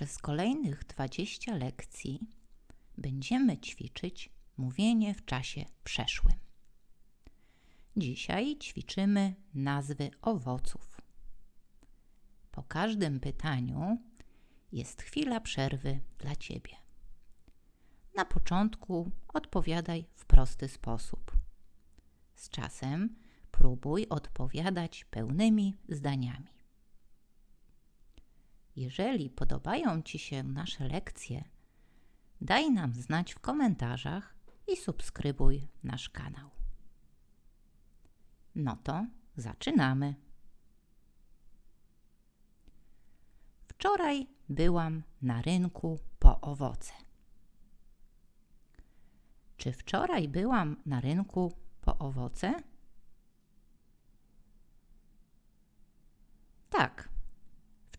Przez kolejnych 20 lekcji będziemy ćwiczyć mówienie w czasie przeszłym. Dzisiaj ćwiczymy nazwy owoców. Po każdym pytaniu jest chwila przerwy dla Ciebie. Na początku odpowiadaj w prosty sposób. Z czasem próbuj odpowiadać pełnymi zdaniami. Jeżeli podobają Ci się nasze lekcje, daj nam znać w komentarzach i subskrybuj nasz kanał. No to zaczynamy. Wczoraj byłam na rynku po owoce. Czy wczoraj byłam na rynku po owoce? Tak,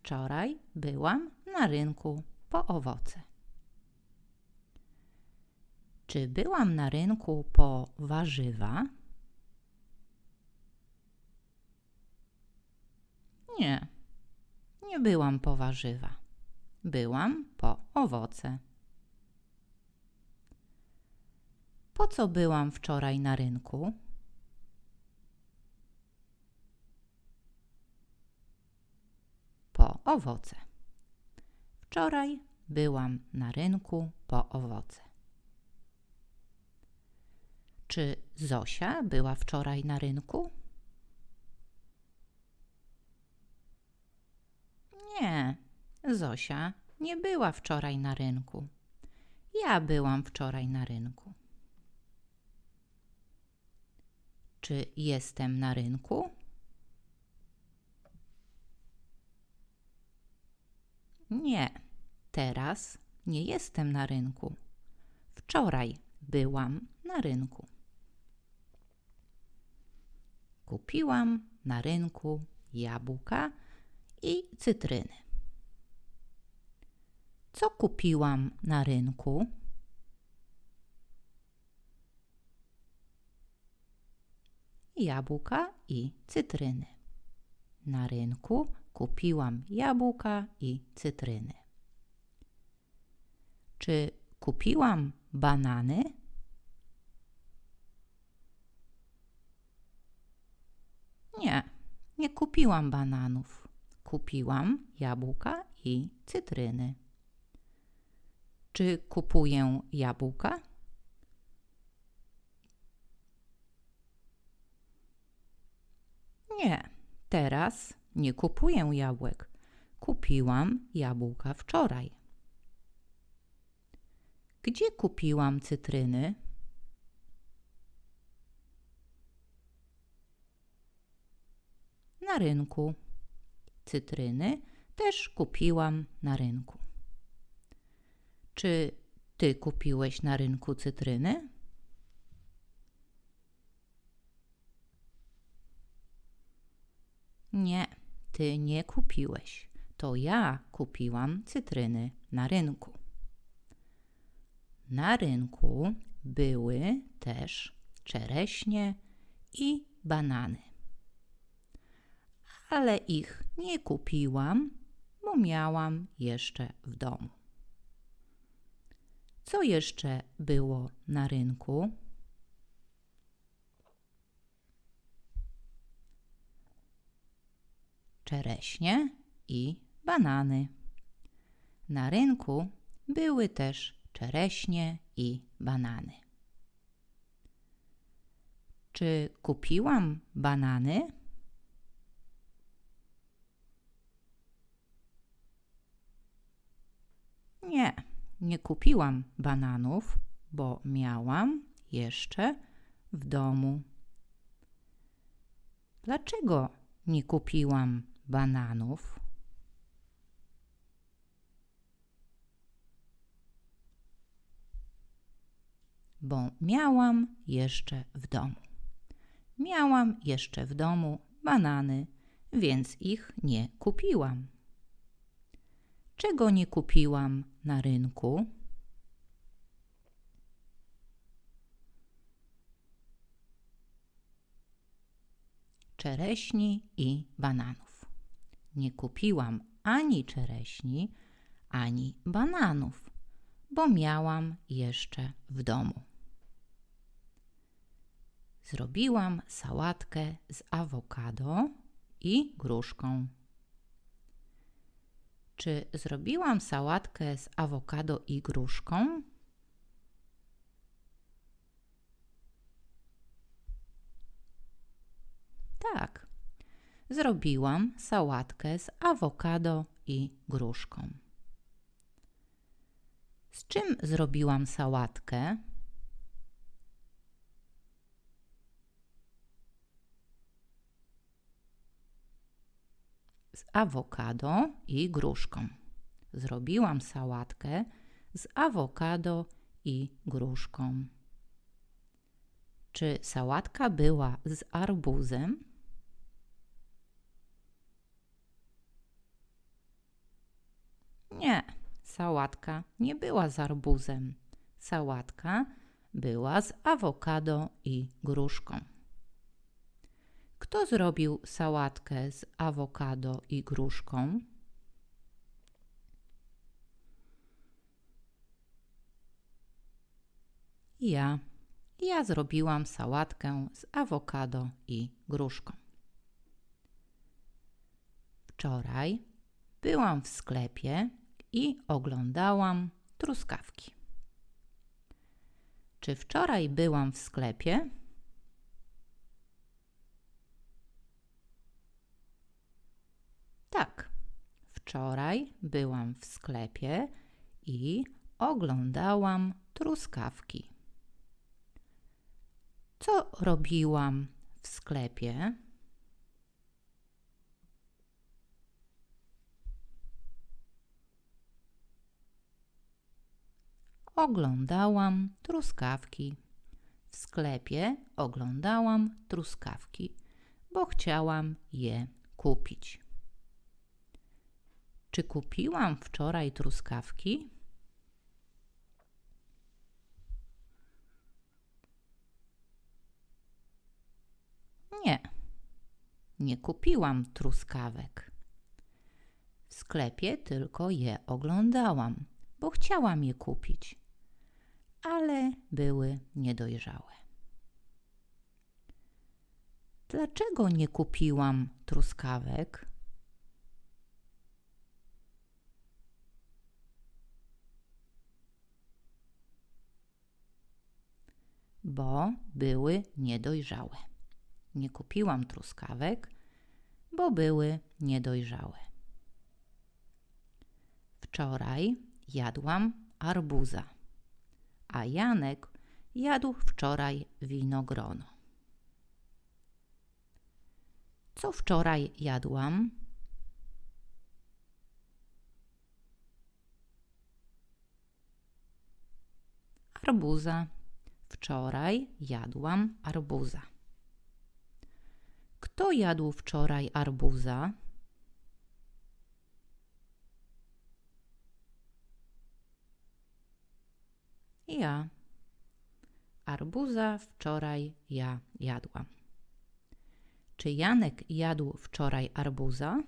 wczoraj byłam na rynku po owoce. Czy byłam na rynku po warzywa? Nie, nie byłam po warzywa. Byłam po owoce. Po co byłam wczoraj na rynku? Po owoce. Wczoraj byłam na rynku po owoce. Czy Zosia była wczoraj na rynku? Nie, Zosia nie była wczoraj na rynku. Ja byłam wczoraj na rynku. Czy jestem na rynku? Nie, teraz nie jestem na rynku. Wczoraj byłam na rynku. Kupiłam na rynku jabłka i cytryny. Co kupiłam na rynku? Jabłka i cytryny. Na rynku kupiłam jabłka i cytryny. Czy kupiłam banany? Nie, nie kupiłam bananów. Kupiłam jabłka i cytryny. Czy kupuję jabłka? Nie, teraz nie kupuję jabłek. Kupiłam jabłka wczoraj. Gdzie kupiłam cytryny? Na rynku. Cytryny też kupiłam na rynku. Czy ty kupiłeś na rynku cytryny? Nie, ty nie kupiłeś. To ja kupiłam cytryny na rynku. Na rynku były też czereśnie i banany. Ale ich nie kupiłam, bo miałam jeszcze w domu. Co jeszcze było na rynku? Czereśnie i banany. Na rynku były też czereśnie i banany. Czy kupiłam banany? Nie, nie kupiłam bananów, bo miałam jeszcze w domu. Dlaczego nie kupiłam bananów? Bo miałam jeszcze w domu. Miałam jeszcze w domu banany, więc ich nie kupiłam. Czego nie kupiłam na rynku? Czereśni i bananów. Nie kupiłam ani czereśni, ani bananów, bo miałam jeszcze w domu. Zrobiłam sałatkę z awokado i gruszką. Czy zrobiłam sałatkę z awokado i gruszką? Tak. Zrobiłam sałatkę z awokado i gruszką. Z czym zrobiłam sałatkę? z awokado i gruszką. Zrobiłam sałatkę z awokado i gruszką. Czy sałatka była z arbuzem? Nie, sałatka nie była z arbuzem. Sałatka była z awokado i gruszką. Kto zrobił sałatkę z awokado i gruszką? Ja. Ja zrobiłam sałatkę z awokado i gruszką. Wczoraj byłam w sklepie i oglądałam truskawki. Czy wczoraj byłam w sklepie? Tak. Wczoraj byłam w sklepie i oglądałam truskawki. Co robiłam w sklepie? Oglądałam truskawki. W sklepie oglądałam truskawki, bo chciałam je kupić. Czy kupiłam wczoraj truskawki? Nie, nie kupiłam truskawek. W sklepie tylko je oglądałam, bo chciałam je kupić, ale były niedojrzałe. Dlaczego nie kupiłam truskawek? bo były niedojrzałe. Nie kupiłam truskawek, bo były niedojrzałe. Wczoraj jadłam arbuza, a Janek jadł wczoraj winogrono. Co wczoraj jadłam? Arbuza. Wczoraj jadłam arbuza. Kto jadł wczoraj arbuza? Ja. Arbuza wczoraj ja jadłam. Czy Janek jadł wczoraj arbuza?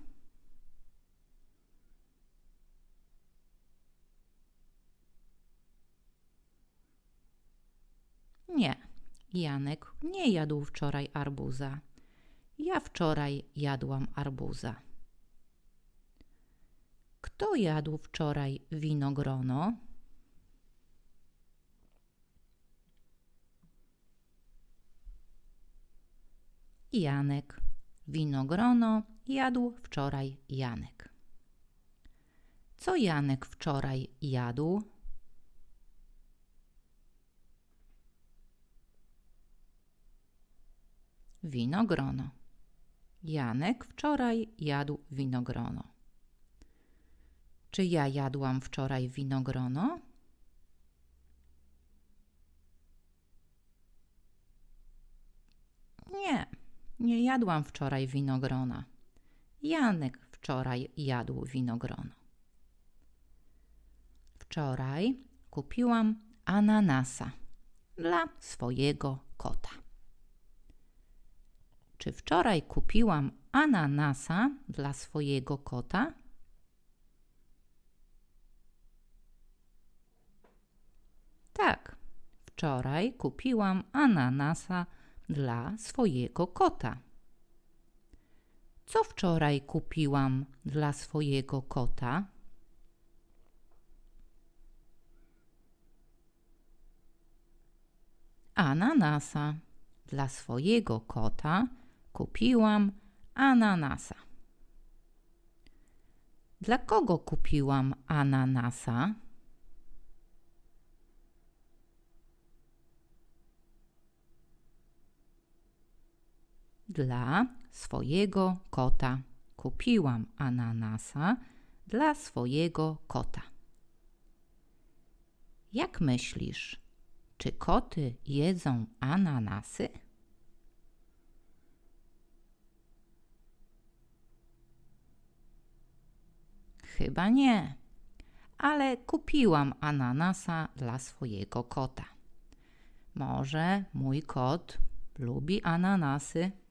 Nie, Janek nie jadł wczoraj arbuza. Ja wczoraj jadłam arbuza. Kto jadł wczoraj winogrono? Janek. Winogrono jadł wczoraj Janek. Co Janek wczoraj jadł? Winogrono. Janek wczoraj jadł winogrono. Czy ja jadłam wczoraj winogrono? Nie jadłam wczoraj winogrona. Janek wczoraj jadł winogrono. Wczoraj kupiłam ananasa dla swojego kota. Czy wczoraj kupiłam ananasa dla swojego kota? Tak, wczoraj kupiłam ananasa dla swojego kota. Co wczoraj kupiłam dla swojego kota? Ananasa. Dla swojego kota kupiłam ananasa. Dla kogo kupiłam ananasa? Dla swojego kota kupiłam ananasa dla swojego kota. Jak myślisz, czy koty jedzą ananasy? Chyba nie, ale kupiłam ananasa dla swojego kota. Może mój kot lubi ananasy?